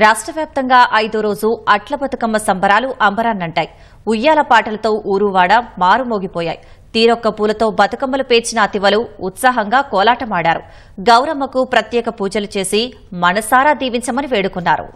రాష్ట్ర వ్యాప్తంగా ఐదో రోజు అట్ల బతుకమ్మ సంబరాలు అంబరాన్నంటాయి. ఉయ్యాల పాటలతో ఊరువాడ మారుమోగిపోయాయి. తీరొక్క పూలతో బతుకమ్మలు పేర్చిన అతివలు ఉత్సాహంగా కోలాటమాడారు. గౌరమ్మకు ప్రత్యేక పూజలు చేసి మనసారా దీవించమని వేడుకున్నారు.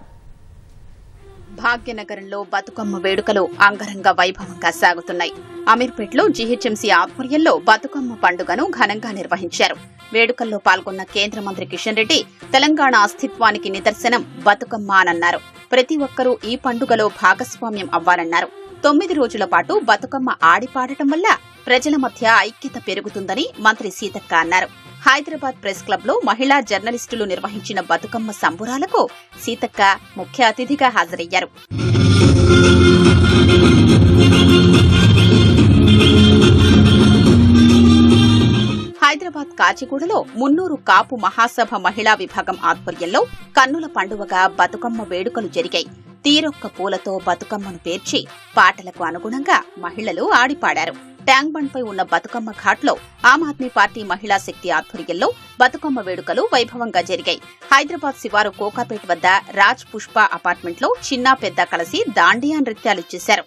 భాగ్యనగరంలో బతుకమ్మ వేడుకలు అంగరంగ వైభవంగా సాగుతున్నాయి. అమీర్పేట్లో జీహెచ్ఎంసీ ఆధ్వర్యంలో బతుకమ్మ పండుగను ఘనంగా నిర్వహించారు. వేడుకల్లో పాల్గొన్న కేంద్ర మంత్రి కిషన్ రెడ్డి తెలంగాణ అస్తిత్వానికి నిదర్శనం బతుకమ్మ అన్నారు ప్రతి ఒక్కరూ ఈ పండుగలో భాగస్వామ్యం అవ్వాలన్నారు. తొమ్మిది రోజుల పాటు బతుకమ్మ ఆడిపాడటం వల్ల ప్రజల మధ్య ఐక్యత పెరుగుతుందని మంత్రి సీతక్క అన్నారు. హైదరాబాద్ ప్రెస్ క్లబ్లో మహిళా జర్నలిస్టులు నిర్వహించిన బతుకమ్మ సంబురాలకు సీతక్క ముఖ్య అతిథిగా హాజరయ్యారు. కాచిగూడలో మున్నూరు కాపు మహాసభ మహిళా విభాగం ఆధ్వర్యంలో కన్నుల పండువగా బతుకమ్మ వేడుకలు జరిగాయి. తీరొక్క పూలతో బతుకమ్మను పేర్చి పాటలకు అనుగుణంగా మహిళలు ఆడిపాడారు. ట్యాంక్ బండ్ పై ఉన్న బతుకమ్మ ఘాట్లో ఆమ్ ఆద్మీ పార్టీ మహిళా శక్తి ఆధ్వర్యంలో బతుకమ్మ వేడుకలు వైభవంగా జరిగాయి. హైదరాబాద్ శివారు కోకాపేట్ వద్ద రాజ్ పుష్ప అపార్ట్మెంట్లో చిన్న పెద్ద కలిసి దాండియా నృత్యాలు చేశారు.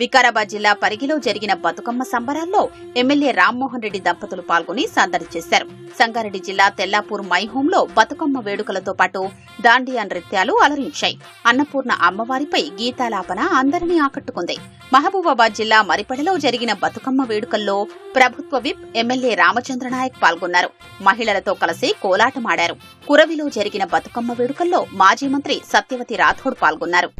వికారాబాద్ జిల్లా పరిగిలో జరిగిన బతుకమ్మ సంబరాల్లో ఎమ్మెల్యే రామ్మోహన్ రెడ్డి దంపతులు పాల్గొని సందడి చేశారు. సంగారెడ్డి జిల్లా తెల్లాపూర్ మైహోంలో బతుకమ్మ వేడుకలతో పాటు దాండియా నృత్యాలు అలరించాయి. అన్నపూర్ణ అమ్మవారిపై గీతాలాపన అందరినీ ఆకట్టుకుంది. మహబూబాబాద్ జిల్లా మరిపడలో జరిగిన బతుకమ్మ వేడుకల్లో ప్రభుత్వ విప్ ఎమ్మెల్యే రామచంద్రనాయక్ పాల్గొన్నారు. మహిళలతో కలిసి కోలాటమాడారు. కురవిలో జరిగిన బతుకమ్మ వేడుకల్లో మాజీ మంత్రి సత్యవతి రాథోడ్ పాల్గొన్నారు.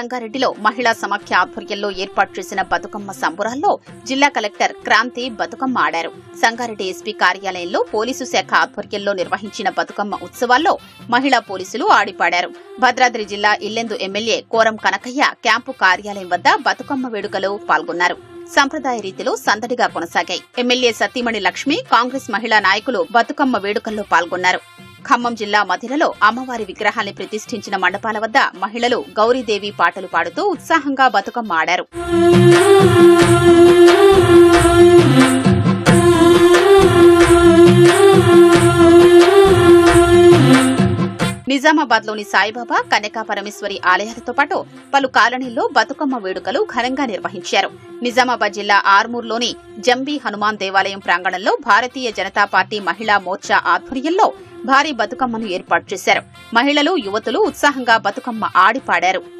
సంగారెడ్డిలో మహిళా సమాఖ్య ఆధ్వర్యంలో ఏర్పాటు చేసిన బతుకమ్మ సంబురాల్లో జిల్లా కలెక్టర్ క్రాంతి బతుకమ్మ ఆడారు. సంగారెడ్డి ఎస్పీ కార్యాలయంలో పోలీసు శాఖ ఆధ్వర్యంలో నిర్వహించిన బతుకమ్మ ఉత్సవాల్లో మహిళా పోలీసులు ఆడిపాడారు. భద్రాద్రి జిల్లా ఇల్లెందు ఎమ్మెల్యే కోరం కనకయ్య క్యాంపు కార్యాలయం వద్ద బతుకమ్మ వేడుకలో పాల్గొన్నారు. సంప్రదాయ రీతిలో సందడిగా కొనసాగాయి. ఎమ్మెల్యే సతీమణి లక్ష్మి కాంగ్రెస్ మహిళా నాయకులు బతుకమ్మ వేడుకల్లో పాల్గొన్నారు. ఖమ్మం జిల్లా మధిరలో అమ్మవారి విగ్రహాన్ని ప్రతిష్ఠించిన మండపాల వద్ద మహిళలు గౌరీదేవి పాటలు పాడుతూ ఉత్సాహంగా బతుకమ్మ ఆడారు. నిజామాబాద్లోని సాయిబాబా కనకా పరమేశ్వరి ఆలయాలతో పాటు పలు కాలనీల్లో బతుకమ్మ వేడుకలు ఘనంగా నిర్వహించారు. నిజామాబాద్ జిల్లా ఆర్మూర్లోని జంబీ హనుమాన్ దేవాలయం ప్రాంగణంలో భారతీయ జనతా పార్టీ మహిళా మోర్చా ఆధ్వర్యంలో భారీ బతుకమ్మను ఏర్పాటు చేశారు. మహిళలు యువతులు ఉత్సాహంగా బతుకమ్మ ఆడిపాడారు.